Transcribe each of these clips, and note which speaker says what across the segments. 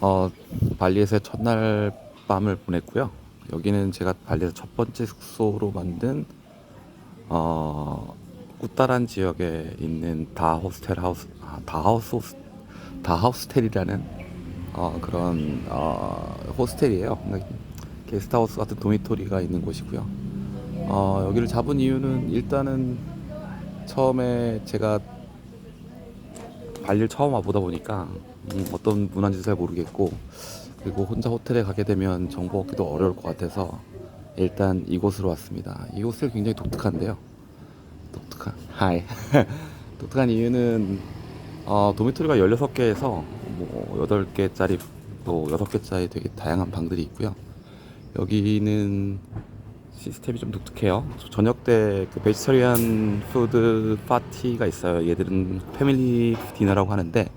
Speaker 1: 어, 발리에서의 첫날 밤을 보냈고요. 여기는 제가 발리에서 첫 번째 숙소로 만든 어, 꾸따란 지역에 있는 다 호스텔 하우스, 아, 다 하우스 호스, 다 하우스텔이라는 어, 그런 어, 호스텔이에요. 게스트하우스 같은 도미토리가 있는 곳이고요. 어, 여기를 잡은 이유는 일단은 처음에 제가 발리를 처음 와보다 보니까 음, 어떤 문화인지 잘 모르겠고 그리고 혼자 호텔에 가게 되면 정보 얻기도 어려울 것 같아서 일단 이곳으로 왔습니다. 이 호텔 굉장히 독특한데요. 독특한 하이 독특한 이유는 어, 도미토리가 16개에서 뭐 8개짜리 또 6개짜리 되게 다양한 방들이 있고요. 여기는 시스템이 좀 독특해요. 저녁 때 그 베지터리안 푸드 파티가 있어요. 얘들은 패밀리 디너라고 하는데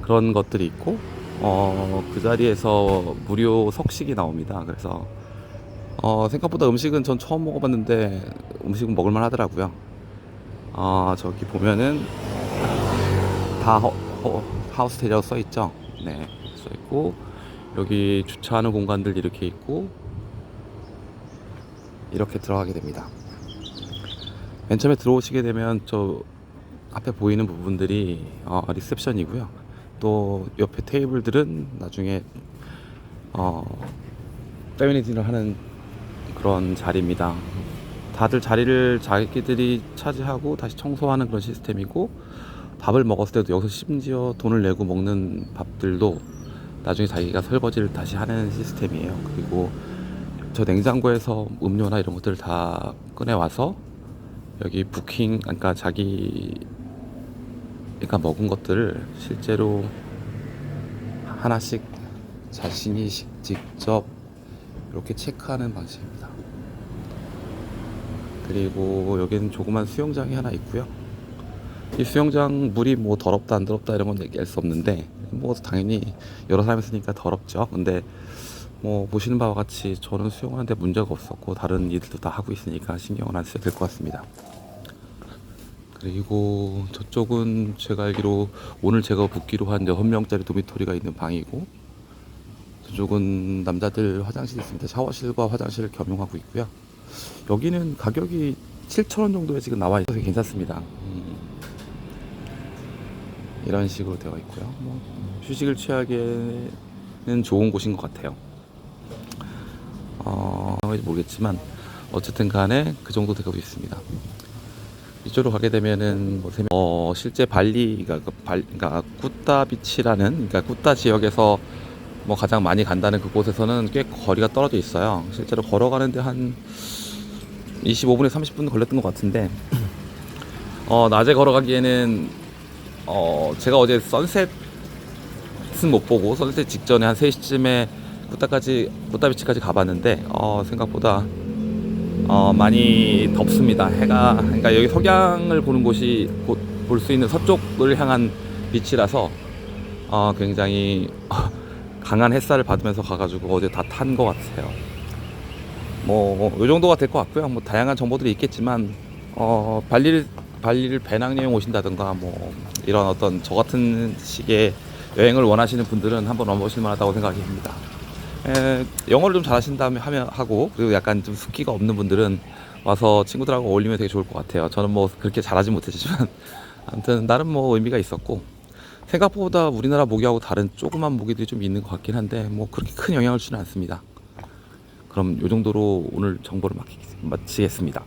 Speaker 1: 그런 것들이 있고 어, 그 자리에서 무료 석식이 나옵니다. 그래서 어, 생각보다 음식은 전 처음 먹어봤는데 음식은 먹을만 하더라고요. 아 저기 보면은 다 허, 허, 하우스텔이라고 써 있죠. 네, 써 있고 여기 주차하는 공간들 이렇게 있고 이렇게 들어가게 됩니다. 맨 처음에 들어오시게 되면 저 앞에 보이는 부분들이 어, 리셉션이고요. 또 옆에 테이블들은 나중에 어, 디너 하는 그런 자리입니다. 다들 자리를 자기들이 차지하고 다시 청소하는 그런 시스템이고 밥을 먹었을 때도 여기서 심지어 돈을 내고 먹는 밥들도 나중에 자기가 설거지를 다시 하는 시스템이에요. 그리고 저 냉장고에서 음료나 이런 것들 다 꺼내 와서 여기 부킹 그러니까 자기 그러니까 먹은 것들을 실제로 하나씩 자신이 시- 직접 이렇게 체크하는 방식입니다. 그리고 여기는 조그만 수영장이 하나 있고요. 이 수영장 물이 뭐 더럽다 안 더럽다 이런 건 얘기할 수 없는데 뭐 당연히 여러 사람이 쓰니까 더럽죠. 근데 뭐 보시는 바와 같이 저는 수영하는데 문제가 없었고 다른 이들도 다 하고 있으니까 신경을 안 써도 될 것 같습니다. 그리고 저쪽은 제가 알기로 오늘 제가 붓기로 한 6명짜리 도미토리가 있는 방이고 저쪽은 남자들 화장실이 있습니다. 샤워실과 화장실을 겸용하고 있고요. 여기는 가격이 7,000원 정도에 지금 나와 있어서 괜찮습니다. 음, 이런 식으로 되어 있고요. 뭐 휴식을 취하기에는 좋은 곳인 것 같아요. 어, 모르겠지만 어쨌든 간에 그 정도 되고 있습니다. 이쪽으로 가게 되면은 뭐 세- 어, 실제 발리가 그발 그러니까 꾸따 비치라는 그러니까 꾸따 지역에서 뭐 가장 많이 간다는 그곳에서는 꽤 거리가 떨어져 있어요. 실제로 걸어가는데 한 25분에 30분 걸렸던 것 같은데 어, 낮에 걸어가기에는 어, 제가 어제 선셋은 못 보고 선셋 직전에 한 3시쯤에 꾸따까지 꾸따비치까지 가봤는데 어, 생각보다 어, 많이 덥습니다. 해가 그러니까 여기 석양을 보는 곳이 볼 수 있는 서쪽을 향한 빛이라서 어, 굉장히 강한 햇살을 받으면서 가가지고 어제 다 탄 것 같아요. 뭐, 요 정도가 될 것 같고요. 뭐, 다양한 정보들이 있겠지만, 어, 발리를, 발리를 배낭여행 오신다든가, 뭐, 이런 어떤 저 같은 식의 여행을 원하시는 분들은 한번 와보실 만하다고 생각이 듭니다. 에, 영어를 좀 잘하신다면 하면 하고, 그리고 약간 좀 숙기가 없는 분들은 와서 친구들하고 어울리면 되게 좋을 것 같아요. 저는 뭐 그렇게 잘하지 못했지만, 아무튼 나름 뭐 의미가 있었고, 생각보다 우리나라 모기하고 다른 조그만 모기들이 좀 있는 것 같긴 한데, 뭐 그렇게 큰 영향을 주는 않습니다. 그럼 요 정도로 오늘 정보를 마치- 마치겠습니다.